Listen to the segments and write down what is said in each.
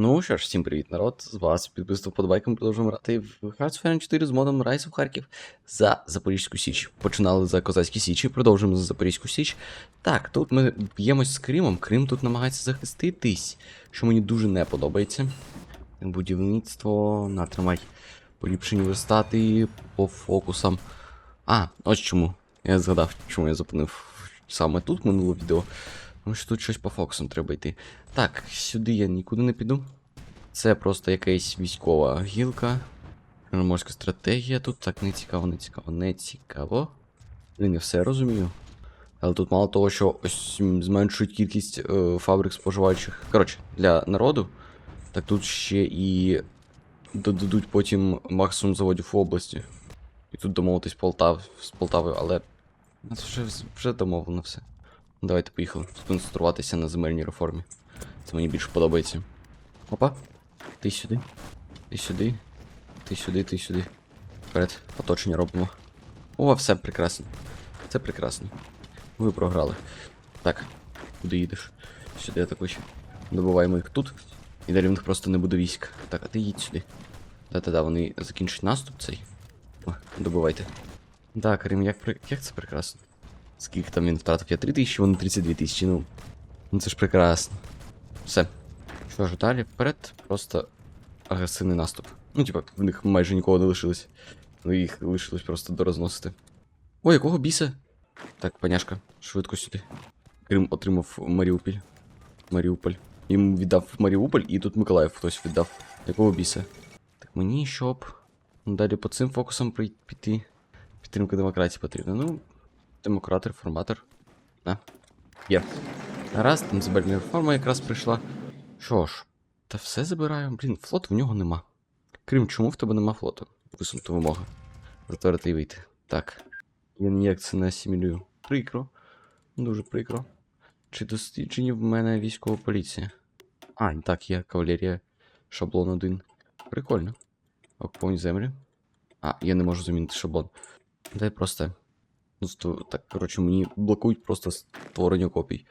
Ну що ж, всім привіт, народ. З вас підписав подбайком, продовжуємо грати в Hearts 4 з модом Rise of Харків за Запорізьку Січ. Починали за Козацькі Січі, продовжуємо за Запорізьку Січ. Так, тут ми б'ємось з Кримом. Крим тут намагається захиститись, що мені дуже не подобається. Будівництво, натримай поліпшені верстати по фокусам. А, ось чому. Я згадав, чому я зупинив саме тут минуле відео. Що тут щось по фокусам треба йти. Так, сюди я нікуди не піду. Це просто якась військова гілка. Чорноморська стратегія тут. Так, не цікаво, не цікаво, не цікаво. Блін, я все розумію. Але тут мало того, що ось зменшують кількість е, фабрик споживаючих. Коротше, для народу. Так тут ще і додадуть потім максимум заводів в області. І тут домовитись Полтав, з Полтавою, але це вже, вже домовлено все. Давайте поїхали. Сконцентруватися на земельній реформі. Це мені більше подобається. Опа. Ти сюди. Ти сюди. Ти сюди, ти сюди. Вперед. Оточення робимо. О, все прекрасно. Це прекрасно. Ви програли. Так, куди їдеш? Сюди атакуй. Добуваємо їх тут. І далі в них просто не буде військ. Так, а ти їдь сюди. Да-да-да, вони закінчать наступ цей. О, добивайте. Так, Рим, як, як це прекрасно. Скільки там він втратив? Я 3 тисячі, вони 32 тисячі, ну. Ну це ж прекрасно. Все. Що ж, далі вперед, просто агресивний наступ. Ну, типа, в них майже нікого не лишилось. Ну їх лишилось просто дорозносити. Ой, якого біса? Так, паняшка, швидко сюди. Крим отримав Маріуполь. Маріуполь. Їм віддав Маріуполь, і тут Миколаїв хтось віддав. Якого біса? Так мені щоб. Далі по цим фокусам піти. Підтримка демократії потрібна. Ну, демократ, реформатор. А. Є. Раз, там земельна реформа якраз прийшла. Що ж, та все забираю. Блін, флот в нього нема. Крим, чому в тебе нема флоту? Висунута вимога. Затвердити і вийти. Так. Я ніяк це не асимілюю. Прикро. Дуже прикро. Чи досліджені в мене військова поліція? А, так, є кавалерія. Шаблон 1. Прикольно. Окуповані землі. А, я не можу замінити шаблон. Дай просто. Ну, сто- так, коротше, мені блокують просто створення копій.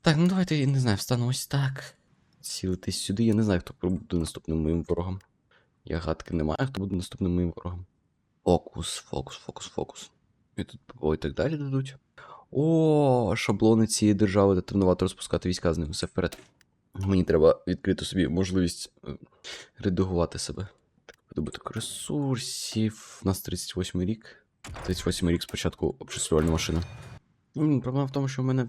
Так, ну давайте, я не знаю, встану ось так. Сілитись сюди, я не знаю, хто буде наступним моїм ворогом. Я гадки не маю, хто буде наступним моїм ворогом. Фокус, фокус, фокус, фокус. І тут і так далі дадуть. О, шаблони цієї держави, де тренувати розпускати війська з ними. Все вперед. Мені треба відкрити собі можливість е, редагувати себе. Так, видобуток ресурсів. У нас 38 рік. 38 рік спочатку обчислювальна машина. Ну, проблема в тому, що в мене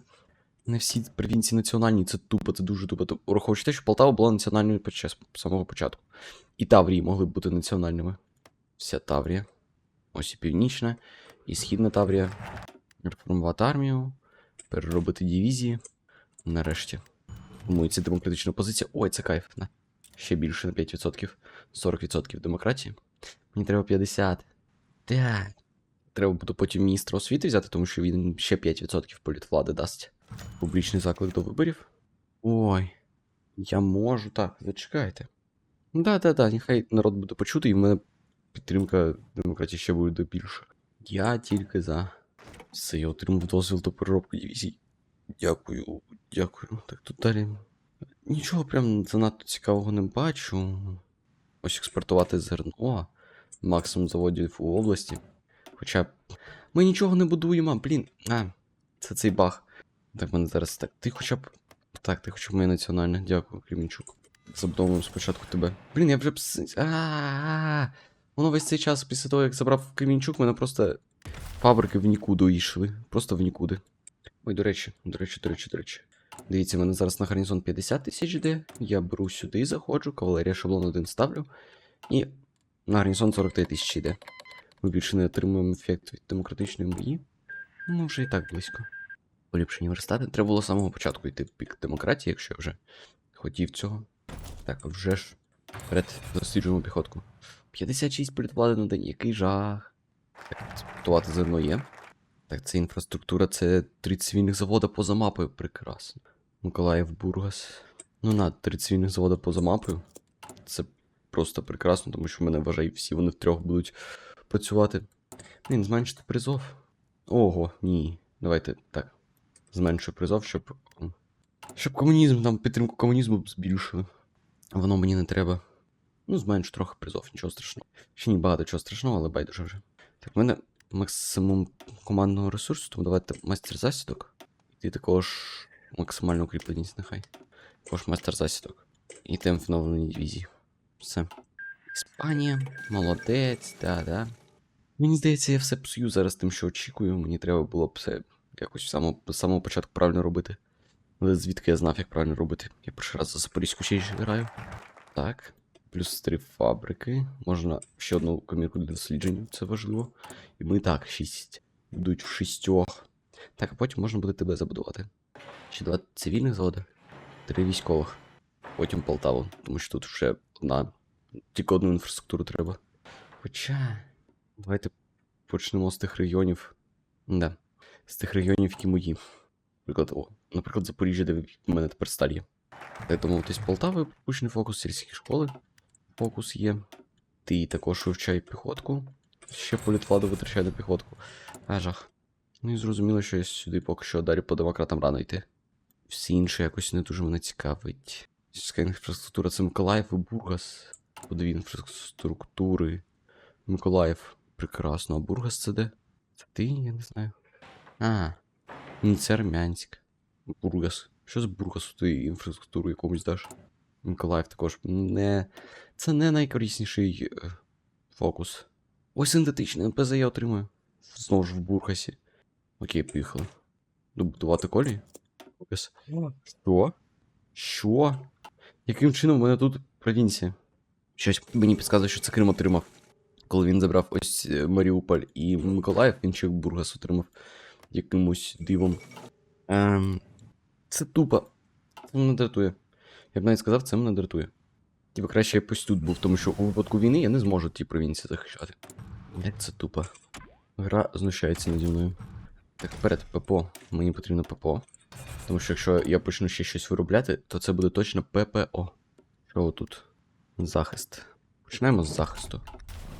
не всі провінції національні, це тупо, це дуже тупо. Ту- Враховуючи те, що Полтава була національною під час самого початку. І Таврії могли б бути національними. Вся Таврія. Ось і Північна, і Східна Таврія. Реформувати армію, переробити дивізії. Нарешті. І демократична позиція. Ой, це кайф. На. Ще більше на 5%. 40% демократії. Мені треба 50. Так. Треба буде потім міністра освіти взяти, тому що він ще 5% політвлади дасть. Публічний заклик до виборів. Ой. Я можу. Так, зачекайте. Да-да-да, нехай народ буде почути, і в мене підтримка демократії ще буде більше. Я тільки за. Все, я отримав дозвіл до переробки дивізій. Дякую, дякую. Так тут далі. Нічого прям занадто цікавого не бачу. Ось експортувати зерно. Максимум заводів у області. Хоча ми нічого не будуємо, блін. А, це цей баг. Так, мене зараз так. Ти хоча б. Так, ти хоча б моє національне. Дякую, Кремінчук. Забудовуємо спочатку тебе. Блін, я вже. А. Воно весь цей час після того, як забрав Кремінчук, мене просто фабрики в нікуди йшли. Просто в нікуди. Ой, до речі, до речі, до речі, до речі. Дивіться, мене зараз на гарнізон 50 тисяч йде. Я беру сюди, заходжу, кавалерія шаблон 1 ставлю. І на гарнізон 43 тисячі йде. Ми більше не отримуємо ефект від демократичної бої. Ну, вже і так близько. Поліпшені верстати. Треба було з самого початку йти в бік демократії, якщо я вже хотів цього. Так, вже ж. Вперед, досліджуємо піхотку. 56 політвлади на день, який жах. Так, експортувати зерно є. Так, це інфраструктура, це три цивільних завода поза мапою. Прекрасно. Миколаїв Бургас. Ну на, три цивільних завода поза мапою. Це просто прекрасно, тому що в мене вважаю, всі вони втрьох будуть працювати. Блін, зменшити призов. Ого, ні. Давайте так. Зменшую призов, щоб. Щоб комунізм, там підтримку комунізму збільшили. Воно мені не треба. Ну, зменшу трохи призов, нічого страшного. Ще не багато чого страшного, але байдуже вже. Так, в мене максимум командного ресурсу, тому давайте майстер засідок. І також максимальну укріпленість нехай. Також майстер засідок. І темп вновленої дивізії. Все. Іспанія, молодець, да-да. Мені здається, я все псую зараз тим, що очікую. Мені треба було б все якось з самого, з самого початку правильно робити. Але звідки я знав, як правильно робити? Я перший раз за Запорізьку Січ граю. Так. Плюс три фабрики. Можна ще одну комірку для дослідження, це важливо. І ми так, шість. Йдуть в шістьох. Так, а потім можна буде тебе забудувати. Ще два цивільних заводи, три військових. Потім Полтаву, тому що тут вже одна. Тільки одну інфраструктуру треба. Хоча. Давайте почнемо з тих регіонів. Да. З тих регіонів, які мої. Наприклад, о, наприклад, Запоріжжя, де в мене тепер сталь є. Де домовитись Полтави, пущений фокус, сільські школи. Фокус є. Ти також вивчай піхотку. Ще політвладу витрачай на піхотку. А, жах. Ну і зрозуміло, що я сюди поки що далі по демократам рано йти. Всі інше якось не дуже мене цікавить. Сільська інфраструктура це Миколаїв і Бургас. По дві інфраструктури. Миколаїв. Прекрасно. А Бургас це де? Це ти? Я не знаю. А. Ні, це Армянськ. Бургас. Що з Бургасу ти інфраструктуру якомусь даш? Миколаїв також. Не. Це не найкорисніший е, фокус. Ось синтетичний НПЗ я отримую. Знову ж в Бургасі. Окей, поїхали. Добудувати колії? Що? Що? Яким чином в мене тут провінція? Щось мені підказує, що це Крим отримав. Коли він забрав ось е, Маріуполь і Миколаїв, він ще Бургас отримав якимось дивом. Ем, це тупо. Це мене дратує. Я б навіть сказав, це мене дратує. Типа краще я пусть тут був, тому що у випадку війни я не зможу ті провінції захищати. Як це тупо. Гра знущається наді мною. Так, вперед, ППО. Мені потрібно ППО. Тому що якщо я почну ще щось виробляти, то це буде точно ППО. Що тут? Захист. Починаємо з захисту.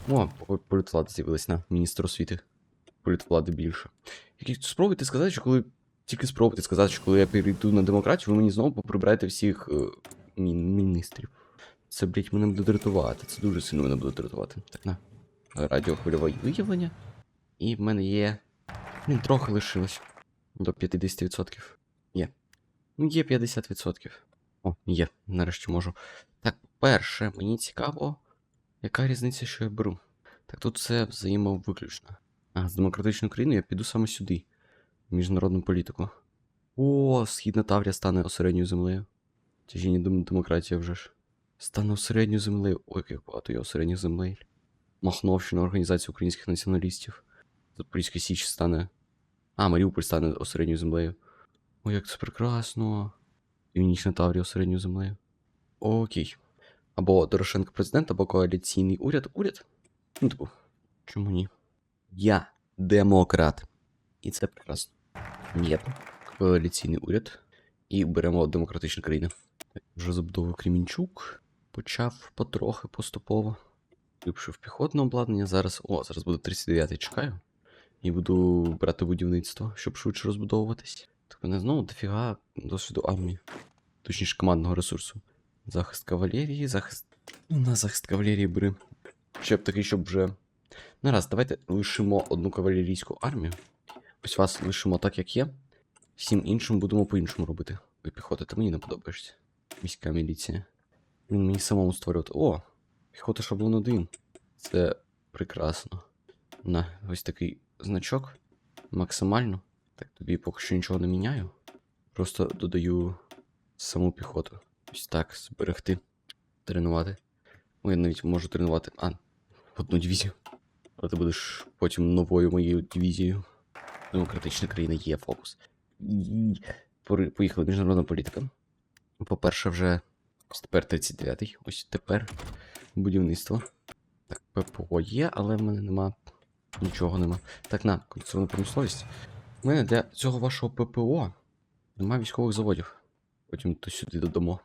О, по- політвлада з'явилась на міністр освіти. Політвлади більше. Які спробуйте сказати, що коли. Тільки спробуйте сказати, що коли я перейду на демократію, ви мені знову поприбираєте всіх е, мі- міністрів. Це, блять, мене буде дратувати. Це дуже сильно мене буде дратувати. Так, на. Радіохвильове виявлення. І в мене є. Блін, трохи лишилось. До 50%. Є. Ну, є 50%. О, є, нарешті можу. Так, перше, мені цікаво, яка різниця, що я беру. Так тут це взаємовиключно. А, з демократичної країни я піду саме сюди. В міжнародну політику. О, східна Таврія стане осередньою землею. Тяжіння дем- демократія вже ж. Стане осередньою землею. Ой, як багато є осередніх землей. Махновщина, Організація українських націоналістів. Запорізька Січ стане. А, Маріуполь стане осередньою землею. Ой, як це прекрасно. Північна Таврія осередньою землею. Окей. Або Дорошенко президент, або коаліційний уряд. Уряд? Ну, типу, чому ні? Я демократ. І це прекрасно. Ні. Коаліційний уряд. І беремо демократичну країну. Вже забудовую Кремінчук. Почав потрохи поступово. Випшив піхотне обладнання. Зараз. О, зараз буде 39-й, чекаю. І буду брати будівництво, щоб швидше розбудовуватись. Так мене знову дофіга досвіду армії. Точніше, командного ресурсу. Захист кавалерії, захист. Ну, на захист кавалерії бери. Ще б такий, щоб вже. Ну раз, давайте лишимо одну кавалерійську армію. Ось вас лишимо так, як є. Всім іншим будемо по-іншому робити. Ви піхота, ти мені не подобаєшся. Міська міліція. Він мені самому створювати. О! Піхота шаблон 1. Це прекрасно. На, ось такий значок. Максимально. Так, тобі поки що нічого не міняю. Просто додаю саму піхоту. Ось так, зберегти. Тренувати. О, я навіть можу тренувати. А, одну дивізію. Але ти будеш потім новою моєю дивізією. Демократична країна є фокус. Поїхали міжнародна політика. По-перше, вже тепер 39-й. Ось тепер будівництво. Так, ППО є, але в мене нема. Нічого нема. Так, на, конструктивна промисловість. У мене для цього вашого ППО нема військових заводів. Потім то сюди додамо.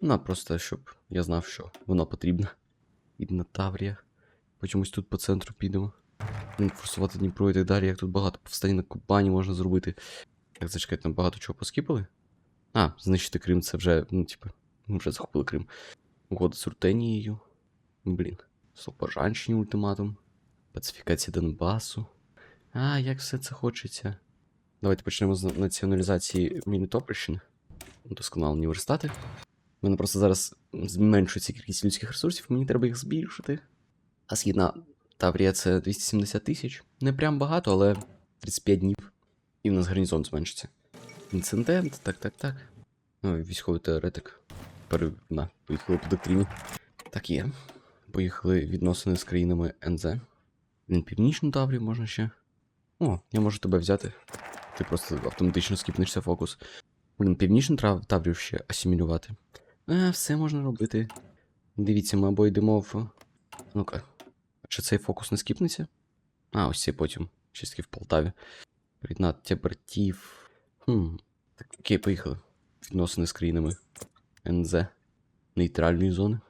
На, просто щоб я знав, що воно потрібно. Ідна Таврія. Потім ось тут по центру підемо. Блін, Форсувати Дніпро і так далі, як тут багато повстань на Кубані можна зробити. Так, зачекайте, там багато чого поскіпали. А, знищити Крим, це вже, ну, типу, ми вже захопили Крим. Угода з Уртенією. Блін. Слобожанщині ультиматум. Пацифікація Донбасу. А, як все це хочеться. Давайте почнемо з націоналізації Мінітопольщини. Досконало університети. У мене просто зараз зменшується кількість людських ресурсів, мені треба їх збільшити. А східна Таврія це 270 тисяч. Не прям багато, але 35 днів. І в нас гарнізон зменшиться. Інцидент, так, так, так. Ну, військовий теоретик. Пере... На, поїхали по доктрині. Так є. Поїхали відносини з країнами НЗ. Він північну Таврію можна ще. О, я можу тебе взяти. Ти просто автоматично скіпнешся фокус. Блін, північну. Таврію ще асимілювати. А, все можна робити. Дивіться, ми або йдемо в. Ну-ка. Чи цей фокус не скіпнеться? А, ось цей потім. Чистки в Полтаві. Приєднати братів. Хм. Так, окей, поїхали. Відносини з країнами НЗ. Нейтральної зони.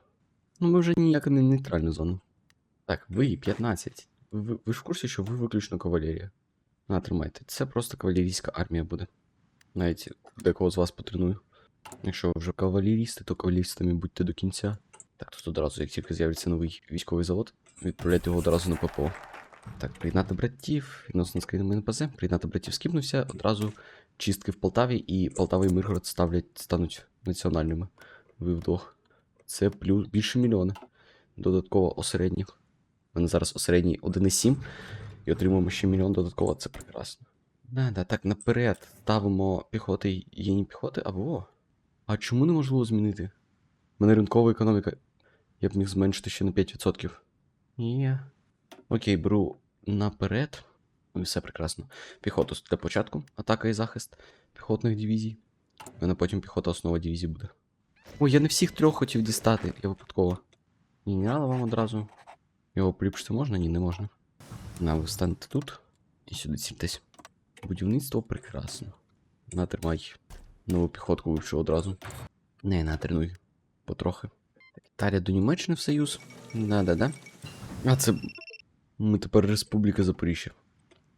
Ну, ми вже ніяка не нейтральна зона. Так, ви 15. Ви, ви ж в курсі, що ви виключно кавалерія. На, тримайте. Це просто кавалерійська армія буде. Навіть декого з вас потреную. Якщо ви вже кавалерісти, то кавалерістами будьте до кінця. Так, тут одразу, як тільки з'явиться новий військовий завод, відправляйте його одразу на ППО. Так, приєднати братів, відносно з країнами НПЗ, приєднати братів скіпнувся, одразу чистки в Полтаві, і Полтава і Миргород ставлять, стануть національними. Ви вдвох. Це плюс більше мільйона. Додатково осередніх. У мене зараз осередній 1,7 і отримуємо ще мільйон додатково, це прекрасно. Да, да, так, наперед ставимо піхоти є не піхоти, або. А чому неможливо змінити? У мене ринкова економіка. Я б міг зменшити ще на 5%. Є. Окей, беру наперед. Все прекрасно. Піхоту для початку, атака і захист піхотних дивізій. У мене потім піхота основа дивізії буде. Ой, я не всіх трьох хотів дістати, я випадково. Генерала вам одразу. Його поліпшити можна? Ні, не можна. На, ви станете тут і сюди цільтесь. Будівництво прекрасно. Натримай. Нову піхотку вивчу одразу. Не, натренуй. Потрохи. Італія до Німеччини в союз. Да-да-да. А це. Ми тепер Республіка Запоріжжя.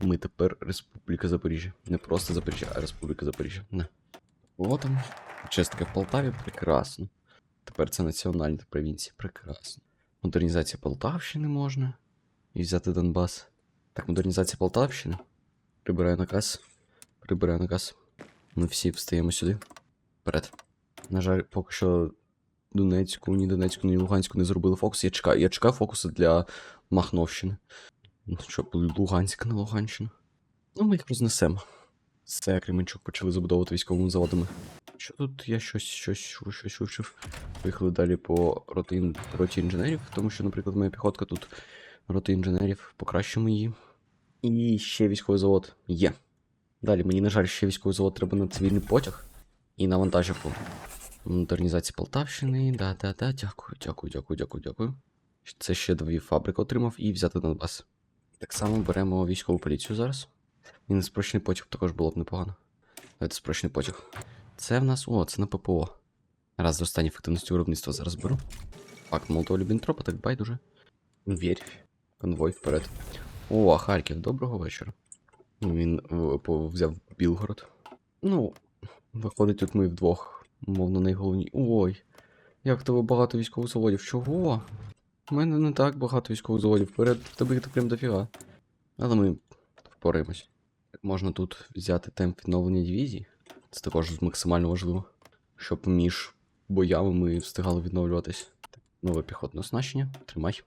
Ми тепер Республіка Запоріжжя. Не просто Запоріжжя, а Республіка Запоріжжя. Не. О, там. Чистка в Полтаві, прекрасно. Тепер це національні провінції, прекрасно. Модернізація Полтавщини можна. І взяти Донбас. Так, модернізація Полтавщини. Прибираю наказ. Прибираю наказ. Ми всі встаємо сюди. Вперед. На жаль, поки що Донецьку, ні Донецьку, ні Луганську не зробили фокус. Я чекаю, я чекаю фокуси для Махновщини. Ну, Що, Луганська на Луганщину. Ну, ми їх рознесемо. Все, Кременчук почали забудовувати військовими заводами. Що тут я щось, щось, щось, вивчив. Поїхали далі по роті, ін- роті інженерів, тому що, наприклад, моя піхотка тут роти інженерів, покращимо її. І ще військовий завод є. Далі, мені, на жаль, ще військовий завод треба на цивільний потяг і на вантажівку. Модернізація Полтавщини. Да, да, да, дякую, дякую, дякую, дякую, дякую. Це ще дві фабрики отримав і взяти Донбас. Так само беремо військову поліцію зараз. І на спрощений потяг також було б непогано. Давайте спрощений потяг. Це в нас. О, це на ППО. Раз зростання ефективності виробництва зараз беру. Факт Молотова Лібінтропа, так байдуже. Вірь. Конвой вперед. О, Харків, доброго вечора. Він е, взяв Білгород. Ну, виходить, тут ми вдвох, мовно, найголовні. Ой, як тебе багато військових заводів. Чого? У мене не так багато військових заводів. Вперед, в тебе їх прям дофіга. Але ми впораємось. Можна тут взяти темп відновлення дивізій. Це також максимально важливо. Щоб між боями ми встигали відновлюватись. Нове піхотне оснащення. Тримай.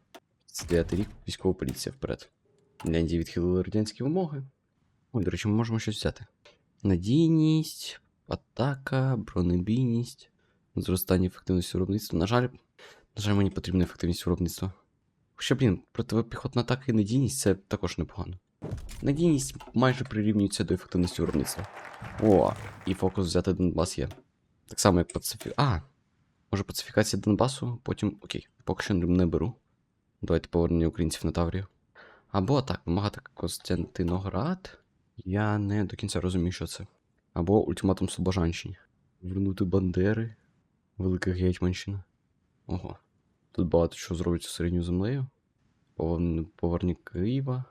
Це 9 рік, військова поліція вперед. Ляндії відхилили радянські вимоги. Ой, до речі, ми можемо щось взяти. Надійність, атака, бронебійність, зростання ефективності виробництва. На жаль, на жаль, мені потрібна ефективність виробництва. Хоча, блін, протипіхотна атака і надійність це також непогано. Надійність майже прирівнюється до ефективності виробництва. О, і фокус взяти Донбас є. Так само, як пацифі... А, може пацифікація Донбасу, потім. Окей, поки що не беру. Давайте повернення українців на Таврію. Або так, вимагати Костянтиноград. Я не до кінця розумію, що це. Або ультиматум Слобожанщині. Вернути Бандери. Велика Гетьманщина. Ого. Тут багато чого зробиться середньою землею. Поверні Києва.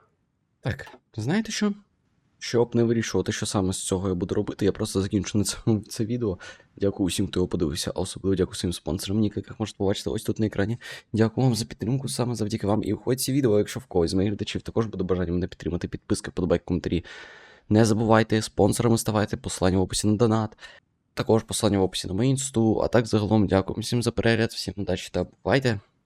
Так, знаєте що? Щоб не вирішувати, що саме з цього я буду робити, я просто закінчу на цьому це відео. Дякую усім, хто його подивився, а особливо дякую своїм спонсорам, Ніка, як можете побачити ось тут на екрані. Дякую вам за підтримку, саме завдяки вам. І входь ці відео, якщо в когось з моїх глядачів також буде бажання мене підтримати, підписки, подобайки, коментарі. Не забувайте, спонсорами ставайте, посилання в описі на донат. Також посилання в описі на мою інсту, а так загалом дякую всім за перегляд, всім удачі та бувайте.